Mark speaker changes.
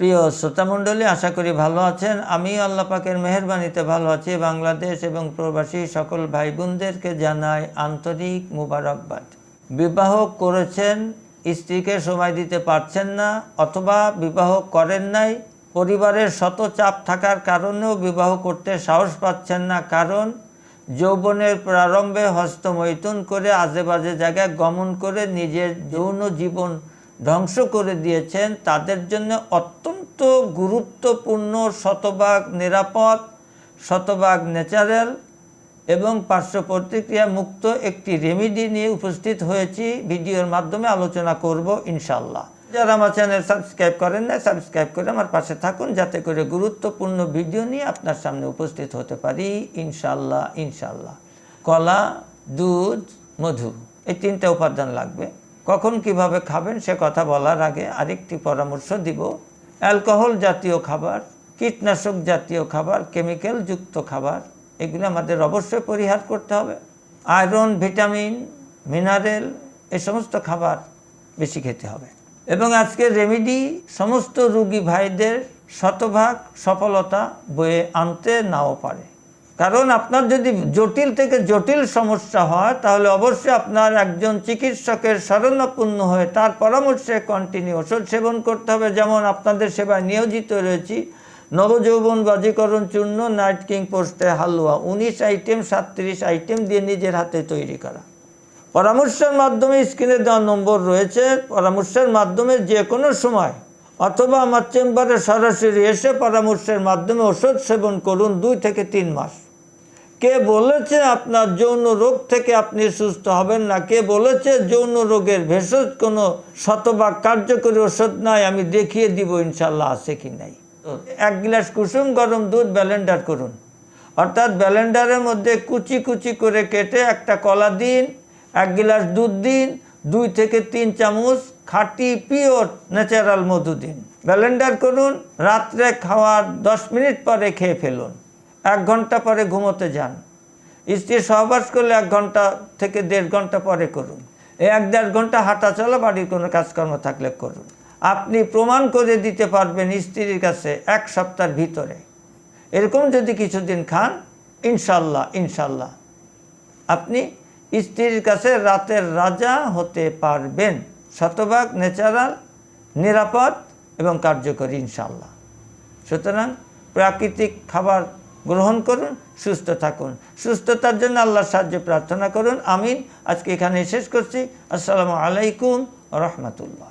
Speaker 1: প্রিয় শ্রোতামণ্ডলী আশা করি ভালো আছেন। আমি আল্লাহ পাকের মেহরবানিতে ভালো আছি। বাংলাদেশ এবং প্রবাসী সকল ভাই বোনদেরকে জানাই আন্তরিক মুবারকবাদ। বিবাহ করেছেন, স্ত্রীকে সময় দিতে পারছেন না অথবা বিবাহ করেন নাই। পরিবারের শত চাপ থাকার কারণেও বিবাহ করতে সাহস পাচ্ছেন না। কারণ যৌবনের প্রারম্ভে হস্তমৈথুন করে আজে বাজে জায়গায় গমন করে নিজের যৌন জীবন ধ্বংস করে দিয়েছেন, তাদের জন্য অত্যন্ত গুরুত্বপূর্ণ শতভাগ নিরাপদ, শতভাগ ন্যাচারাল এবং পার্শ্ব প্রতিক্রিয়া মুক্ত একটি রেমিডি নিয়ে উপস্থিত হয়েছি। ভিডিওর মাধ্যমে আলোচনা করব ইনশাল্লাহ যারা আমার চ্যানেল সাবস্ক্রাইব করেন না সাবস্ক্রাইব করে আমার পাশে থাকুন যাতে করে গুরুত্বপূর্ণ ভিডিও নিয়ে আপনার সামনে উপস্থিত হতে পারি। ইনশাল্লাহ ইনশাল্লাহ কলা, দুধ, মধু, এই তিনটা উপাদান লাগবে। কখন কীভাবে খাবেন সে কথা বলার আগে আরেকটি পরামর্শ দিব। অ্যালকোহল জাতীয় খাবার, কীটনাশক জাতীয় খাবার, কেমিক্যাল যুক্ত খাবার, এগুলো আমাদের অবশ্যই পরিহার করতে হবে। আয়রন, ভিটামিন, মিনারেল, এ সমস্ত খাবার বেশি খেতে হবে। এবং আজকের রেমিডি সমস্ত রুগী ভাইদের শতভাগ সফলতা বয়ে আনতে নাও পারে। কারণ আপনার যদি জটিল থেকে জটিল সমস্যা হয়, তাহলে অবশ্যই আপনার একজন চিকিৎসকের শরণাপন্ন হয়ে তার পরামর্শে কন্টিনিউ ওষুধ সেবন করতে হবে। যেমন আপনাদের সেবায় নিয়োজিত রয়েছি, নবযৌবন বাজীকরণ চূর্ণ নাইট কিং পোস্টে হালুয়া, উনিশ আইটেম সাতত্রিশ আইটেম দিয়ে নিজের হাতে তৈরি করা। পরামর্শের মাধ্যমে স্ক্রিনে দেওয়া নম্বর রয়েছে। পরামর্শের মাধ্যমে যে কোনো সময় অথবা আমার চেম্বারে সরাসরি এসে পরামর্শের মাধ্যমে ওষুধ সেবন করুন দুই থেকে তিন মাস। কে বলেছে আপনার যৌন রোগ থেকে আপনি সুস্থ হবেন না? কে বলেছে যৌন রোগের ভেষজ কোনো শতভাগ কার্যকরী ওষুধ নাই? আমি দেখিয়ে দিব ইনশাল্লাহ, আছে কি নাই। এক গ্লাস কুসুম গরম দুধ ব্যালেন্ডার করুন। অর্থাৎ ব্যালেন্ডারের মধ্যে কুচি কুচি করে কেটে একটা কলা দিন, এক গ্লাস দুধ দিন, দুই থেকে তিন চামচ খাঁটি পিওর ন্যাচারাল মধু দিন। ব্যালেন্ডার করুন, রাত্রে খাওয়ার দশ মিনিট পরে খেয়ে ফেলুন। এক ঘণ্টা পরে ঘুমোতে যান। স্ত্রী সহবাস করলে এক ঘণ্টা থেকে দেড় ঘণ্টা পরে করুন। এই এক দেড় ঘণ্টা হাঁটা চলা বাড়ির কোনো কাজকর্ম থাকলে করুন। আপনি প্রমাণ করে দিতে পারবেন স্ত্রীর কাছে এক সপ্তাহের ভিতরে। এরকম যদি কিছুদিন খান, ইনশাল্লাহ ইনশাল্লাহ। আপনি স্ত্রীর কাছে রাতের রাজা হতে পারবেন। শতভাগ ন্যাচারাল, নিরাপদ এবং কার্যকরী, ইনশাল্লাহ। সুতরাং প্রাকৃতিক খাবার গ্রহণ করুন, সুস্থ থাকুন। সুস্থতার জন্য আল্লাহর সাহায্য প্রার্থনা করুন। আমিন। আজকে এখানে শেষ করছি। আসসালামু আলাইকুম রহমতুল্লাহ।